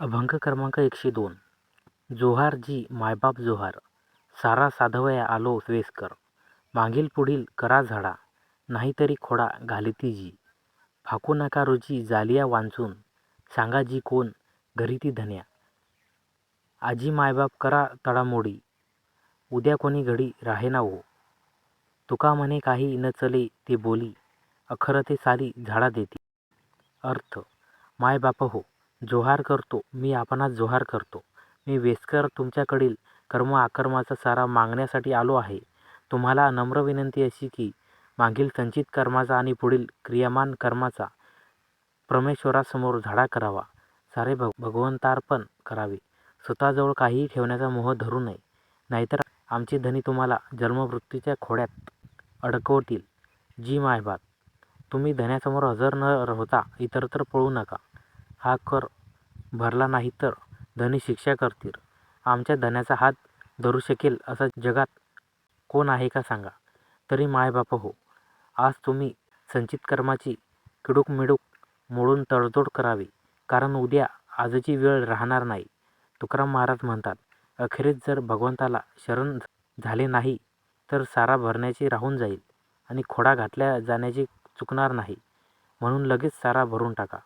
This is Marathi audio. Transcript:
अभंग क्रमांक एकशे दोन. जोहार जी मायबाप जोहार. सारा साधवया आलो वेसकर. मागील पुढील करा झाडा. नाहीतरी खोडा घालिती जी. फाकू नका रोजी जालिया वांचून. सांगा जी कोण घरी ती धन्या. आजी मायबाप करा तडामोडी. उद्या कोणी घडी राहे ना हो तुका म्हणे काही न चले ते बोली. अखरं ते साली झाडा देती. अर्थ मायबाप हो. जोहार करतो. मी आपणास जोहार करतो. मी वेसकर तुमच्याकडील कर्म आकर्माचा सारा मागण्यासाठी आलो आहे. तुम्हाला नम्र विनंती अशी की मागील संचित कर्माचा आणि पुढील क्रियामान कर्माचा परमेश्वरासमोर झाडा करावा. सारे भग भगवंतार्पण करावे. स्वतःजवळ काहीही ठेवण्याचा मोह धरू नये. नाहीतर आमचे धनी तुम्हाला जन्मवृत्तीच्या खोड्यात अडकवतील. जी मायबाप तुम्ही धन्यासमोर हजर न होता इतरत्र पळू नका. हा कर भरला नाही तर धनी शिक्षा करतील. आमच्या धन्याचा हात धरू शकेल असा जगात कोण आहे का सांगा? तरी मायबाप हो. आज तुम्ही संचित कर्माची किडूक मिडूक मोडून तडजोड करावी. कारण उद्या आजची वेळ राहणार नाही. तुकाराम महाराज म्हणतात अखेरीस जर भगवंताला शरण झाले नाही तर सारा भरण्याची राहून जाईल आणि खोडा घातल्या जाण्याची चुकणार नाही. म्हणून लगेच सारा भरून टाका.